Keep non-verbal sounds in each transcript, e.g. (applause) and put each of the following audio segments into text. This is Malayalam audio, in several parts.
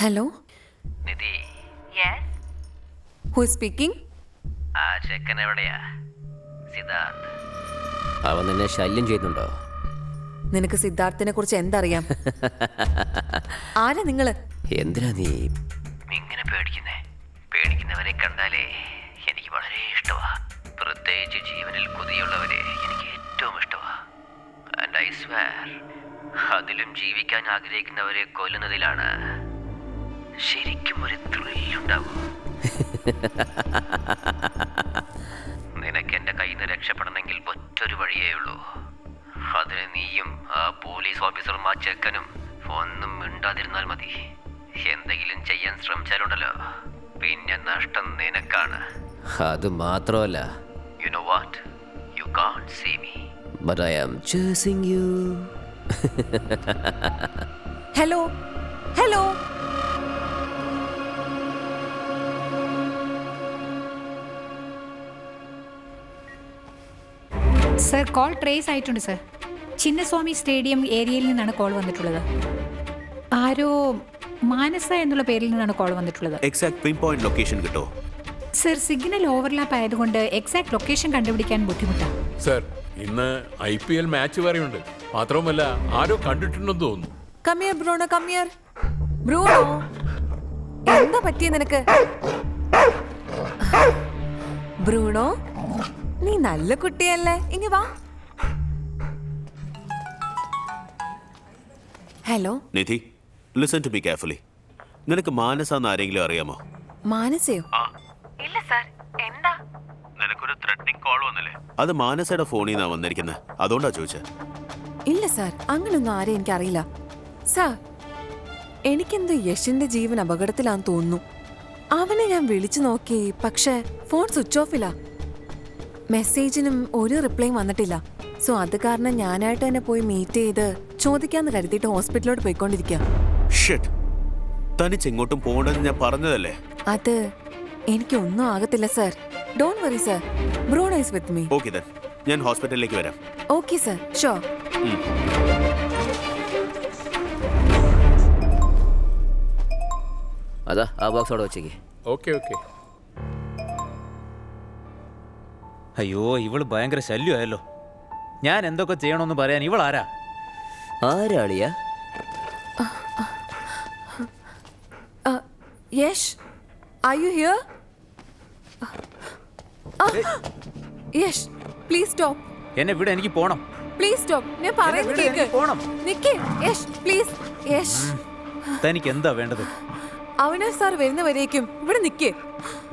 Hello Nidhi. ഹു സ്പീക്കിംഗ് ആ ചെക്കൻ എവിടെയാ? സിദ്ധാർത്ഥ്. അവൻ നിന്നെ ശല്യം ചെയ്യുന്നുണ്ടോ? നിനക്ക് സിദ്ധാർത്ഥിനെ കുറിച്ച് എന്തറിയാം? (laughs) ആരാ നിങ്ങൾ? എന്തിനാ നീ? ഇങ്ങനെ പേടിക്കുന്നേ? പേടിക്കുന്നവരെ കണ്ടാലേ എനിക്ക് വളരെ ഇഷ്ടമാ പ്രത്യേകിച്ച് ജീവനിൽ കൊതിയുള്ളവരെ എനിക്ക് ഏറ്റവും ഇഷ്ടമാ ആൻഡ് ഐ അതിലും ജീവിക്കാൻ ആഗ്രഹിക്കുന്നവരെ കൊല്ലുന്നതിലാണ് ശരിക്കും ഒരു ത്രില്ലുണ്ടാവും. നിനക്ക് എന്റെ കയ്യിൽ നിന്ന് രക്ഷപ്പെടണമെങ്കിൽ ഒറ്റൊരു വഴിയേ ഉള്ളൂ. അതിന് നീയും ആ പോലീസ് ഓഫീസറും ആ ചെക്കനും ഒന്നും മിണ്ടാതിരുന്നാൽ മതി. എന്തെങ്കിലും ചെയ്യാൻ ശ്രമിച്ചാലുണ്ടല്ലോ. പിന്നെ നഷ്ടം നിനക്കാണ്. അത് മാത്രമല്ല. You know what you can't see me but I am chasing you hello hello sir call trace ആയിട്ടുണ്ട് സർ. ചിന്നസ്വാമി സ്റ്റേഡിയം ഏരിയയിൽ നിന്നാണ് കോൾ വന്നിട്ടുള്ളത്. ആരോ മാനസ എന്നുള്ള പേരിൽ നിന്നാണ് കോൾ വന്നിട്ടുള്ളത്. എക്സാക്ട് പിൻ പോയിന്റ് ലൊക്കേഷൻ കിട്ടോ? സർ സിഗ്നൽ ഓവർലാപ്പ് ആയതുകൊണ്ട് എക്സാക്ട് ലൊക്കേഷൻ കണ്ടുപിടിക്കാൻ ബുദ്ധിമുട്ടാണ് സർ ഇന്ന് ഐ പി എൽ മാച്ച് വരെയുണ്ട് മാത്രവുമല്ല ആരോ കണ്ടിട്ടുണ്ടെന്ന് തോന്നുന്നു. കമ്മിയർ ബ്രൂണോ കമ്മിയർ ബ്രൂണോ എന്താ പറ്റിയ നിനക്ക്? ബ്രൂണോ നീ നല്ല കുട്ടിയല്ലേ. ഇനി വാ. Hello Nidhi listen to be carefully നിനക്ക് മാനസ എന്ന് ആരെങ്കിലും അറിയാമോ? മാനസയോ? ഇല്ല സർ എന്താ? നിനക്കൊരു ത്രെഡിംഗ് കോൾ വന്നില്ലേ? അത് മാനസയുടെ ഫോണിൽ നിന്നാ വന്നിരിക്കുന്നത് അതുകൊണ്ടാ ചോദിച്ചത് ഇല്ല സാർ അങ്ങനൊന്നും ആരെയും എനിക്കറിയില്ല. സാർ എനിക്കെന്തോ യശിന്റെ ജീവൻ അപകടത്തിലാന്ന് തോന്നുന്നു. അവനെ ഞാൻ വിളിച്ചു നോക്കി പക്ഷേ ഫോൺ സ്വിച്ച് ഓഫില്ല മെസ്സേജിനും ഒരു റിപ്ലൈയും വന്നിട്ടില്ല. സോ അത് കാരണം ഞാനായിട്ട് തന്നെ പോയി മീറ്റ് ചെയ്ത് ചോദിക്കാന്ന് കരുതിയിട്ട് ഹോസ്പിറ്റലോട്ട് പോയിക്കൊണ്ടിരിക്കുക അത് തനിച്ച് ഒന്നും ഞാൻ പറഞ്ഞതല്ലേ? അത് എനിക്കൊന്നും ആകത്തില്ല sir. Don't worry sir. Bruno is with me okay then ഞാൻ ഹോസ്പിറ്റലിലേക്ക് വരാം. Okay sir. ഷോ അതാ ആ ബോക്സ് അവിടെ വെച്ചേക്ക്. ഓക്കെ ഓക്കെ അയ്യോ ഇവൾ ഭയങ്കര ശല്യമായല്ലോ. ഞാൻ എന്തൊക്കെ ചെയ്യണമെന്ന് പറയാൻ ഇവൾ ആരാ? ആരാളിയാ? Yash are you here Yash please stop എന്നെ ഇവിടെ എനിക്ക് പോണം. പ്ലീസ് സ്റ്റോപ്പ് ഞാൻ പറയുന്നത് കേക്ക്. പോണം. നിക്കേ. യശ് പ്ലീസ് യശ്. തനിക്ക് എന്താ വേണ്ടത്? അവിനാഷ് സാർ വരുന്നവരേക്കും ഇവിടെ നിക്കേ.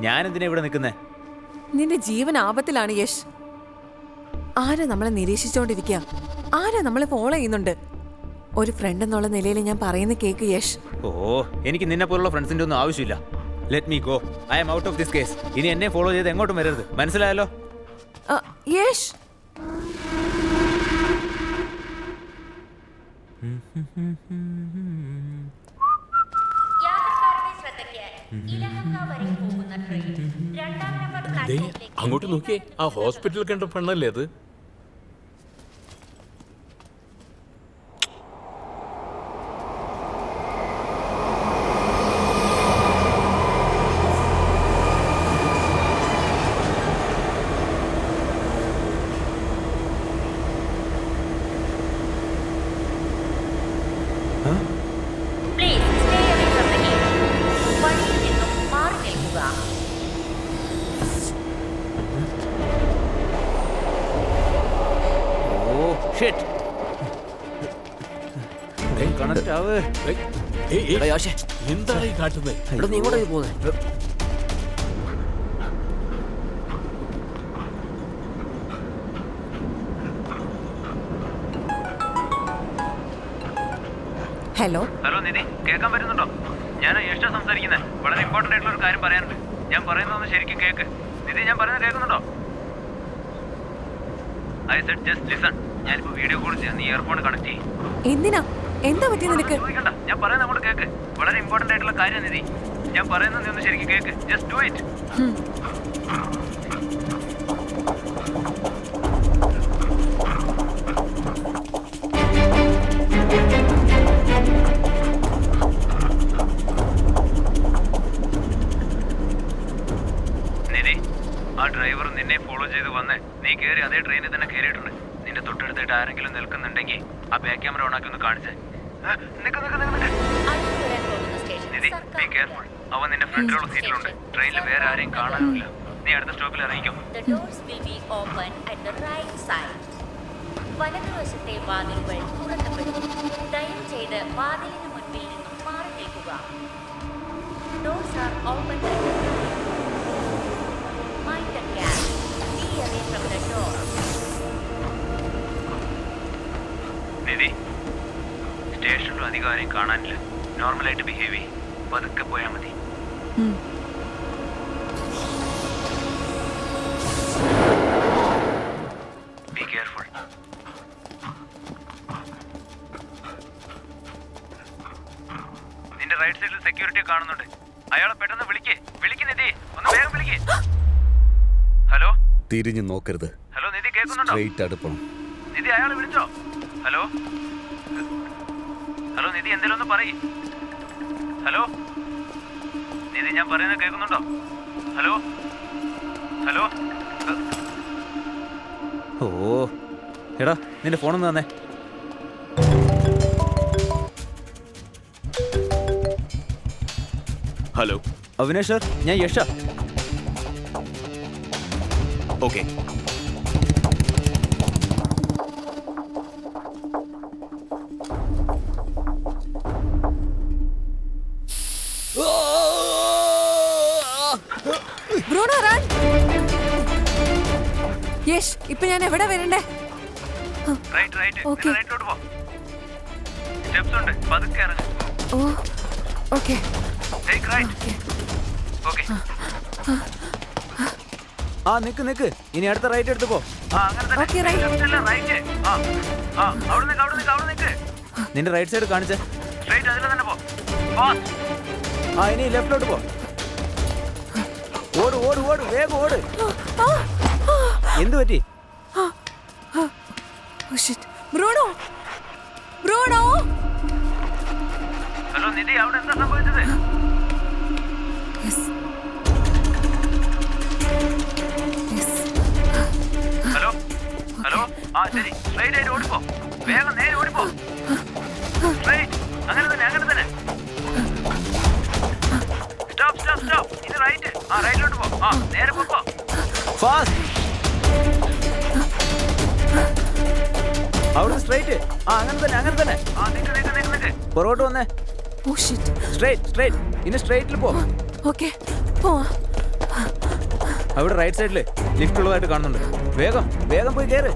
ഞാൻ എന്തിനാ ഇവിടെ നിൽക്കുന്നേ? നിന്റെ ജീവൻ ആപത്തിലാണ് യശ്. ആരാ നമ്മളെ നിരീക്ഷിച്ചോണ്ടിരിക്കുക ആരാ നമ്മളെ ഫോളോ ചെയ്യുന്നുണ്ട്? ഒരു ഫ്രണ്ട് എന്നുള്ള നിലയിൽ ഞാൻ പറയുന്ന കേക്ക് യശ്. ഓ എനിക്ക് നിന്നെ പോലുള്ള ഫ്രണ്ട്സിന്റെ ഒന്നും ആവശ്യമില്ല. Let me go I am out of this case ഇനി എന്നെ ഫോളോ ചെയ്ത് എങ്ങോട്ടും വരരുത്. മനസ്സിലായല്ലോ? ആ, യശ്. യാത്രക്കാരുടെ ശ്രദ്ധയ്ക്ക് ഇലഹങ്ക വരെ പോകുന്ന ട്രെയിൻ. അങ്ങോട്ട് നോക്കിയേ ആ ഹോസ്പിറ്റൽ കണ്ട പെണ്ണല്ലേ അത്? എന്താണ് ഈ കാട്ടുന്നത്? എടാ നീ ഇങ്ങോട്ടേക്ക് പോകുന്നേ ഹലോ ഹലോ നിധി കേൾക്കാൻ പറ്റുന്നുണ്ടോ? ഞാൻ യേശ സംസാരിക്കുന്നത് വളരെ ഇമ്പോർട്ടന്റ് ആയിട്ടുള്ള ഒരു കാര്യം പറയാനുണ്ട്. ഞാൻ പറയുന്നതൊന്ന് ശരിക്കും കേക്ക്. നിധി ഞാൻ പറയുന്നത് കേൾക്കുന്നുണ്ടോ? ഐ സെഡ് ജസ്റ്റ് ലിസൺ ഞാനിപ്പോൾ വീഡിയോ കോൾ ചെയ്യാം. നീ ഇയർഫോൺ കണക്ട് ചെയ്യും. എന്തിനാ? എന്താ പറ്റി നിനക്ക്? ഞാൻ പറയുന്നത് അങ്ങോട്ട് കേക്ക്. വളരെ ഇമ്പോർട്ടന്റ് ആയിട്ടുള്ള കാര്യം നിധി. ഞാൻ പറയുന്നത് നീ ഒന്ന് ശരിക്കും കേക്ക്. ജസ്റ്റ് ഡു ഇറ്റ് നിധി ആ ഡ്രൈവർ നിന്നെ ഫോളോ ചെയ്ത് വന്ന് നീ കയറി അതേ ട്രെയിനിൽ തന്നെ കയറിയിട്ടുണ്ട് നിന്റെ തൊട്ടടുത്തായിട്ട് ആരെങ്കിലും നിൽക്കുന്നുണ്ടെങ്കിൽ ആ ബാക്ക് ക്യാമറ ഓണാക്കി ഒന്ന് കാണിച്ചേ. ബി അവൻ നിന്റെ ഫ്രണ്ടിലുള്ള സീറ്റിലുണ്ട് ട്രെയിനിൽ വേറെ ആരെയും കാണാനില്ല. നീ അടുത്ത സ്റ്റോപ്പിൽ ഇറങ്ങിക്കോ. വലതുവശത്തെ വാതിലുകൾ തുറക്കപ്പെടും ദയവ് ചെയ്ത് വാതിലിന് മുൻപിൽ നിന്നും മാറി നിൽക്കുക doors are open at the right. Mind the from. Nidhi സ്റ്റേഷനിലും അധികം ആരെയും കാണാനില്ല. നോർമലായിട്ട് ബിഹേവ് ചെയ്യും. പതുക്കെ പോയാൽ മതി. ബി കെയർഫുൾ നിന്റെ റൈറ്റ് സൈഡിൽ സെക്യൂരിറ്റി കാണുന്നുണ്ട്. അയാളെ പെട്ടെന്ന് വിളിക്കേ. വിളിക്ക് നിധി. ഒന്ന് വേഗം വിളിക്കേ. ഹലോ തിരിഞ്ഞു നോക്കരുത്. ഹലോ നിധി കേൾക്കുന്നുണ്ടോ? സ്ട്രെയിറ്റ് അടുപ്പം നിധി അയാളെ വിളിച്ചോ? ഹലോ നിധി എന്തെങ്കിലും ഒന്ന് പറയ്. ഹലോ? നിധി ഞാൻ പറയുന്നത് കേൾക്കുന്നുണ്ടോ? ഹലോ? ഹലോ? ഓ എടാ നിന്റെ ഫോണൊന്ന് തന്നെ. ഹലോ? അവിനേഷ് സർ ഞാൻ Yash okay. Bruno run. Yes ഇപ്പൊ ഞാൻ എവിടെ വരണ്ടേ? Oh okay. ആ നിക്ക് നിക്ക്. ഇനി അടുത്ത റൈറ്റ് എടുത്ത് പോ. നിന്റെ റൈറ്റ് സൈഡ് കാണിച്ചേ. സ്ട്രൈറ്റ് അതിലെ തന്നെ പോ. ഫാസ്റ്റ് ആ ഇനി ലെഫ്റ്റിലോട്ട് പോ. ഓട് ഓട് ഓട് വേഗം ഓട്. എന്ത് പറ്റി? ബ്രൂണോ? ബ്രൂണോ? ഹലോ നിധി അവിടെ എന്താ സംഭവിച്ചത്? Yes yes hello hello? ആ ശരി. സ്ട്രൈറ്റ് ആയിട്ട് ഓടിപ്പോ വേഗം പുറകോട്ട് വന്നേ. ഓ ഷിറ്റ് സ്ട്രൈറ്റ് സ്ട്രൈറ്റ് ഇനി സ്ട്രേറ്റിൽ പോ. ഓക്കെ പോവാ. അവിടെ റൈറ്റ് സൈഡിൽ ലിഫ്റ്റ് ഉള്ളതായിട്ട് കാണുന്നുണ്ട്. വേഗം വേഗം പോയി കയറ്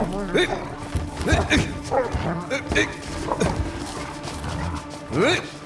えっ？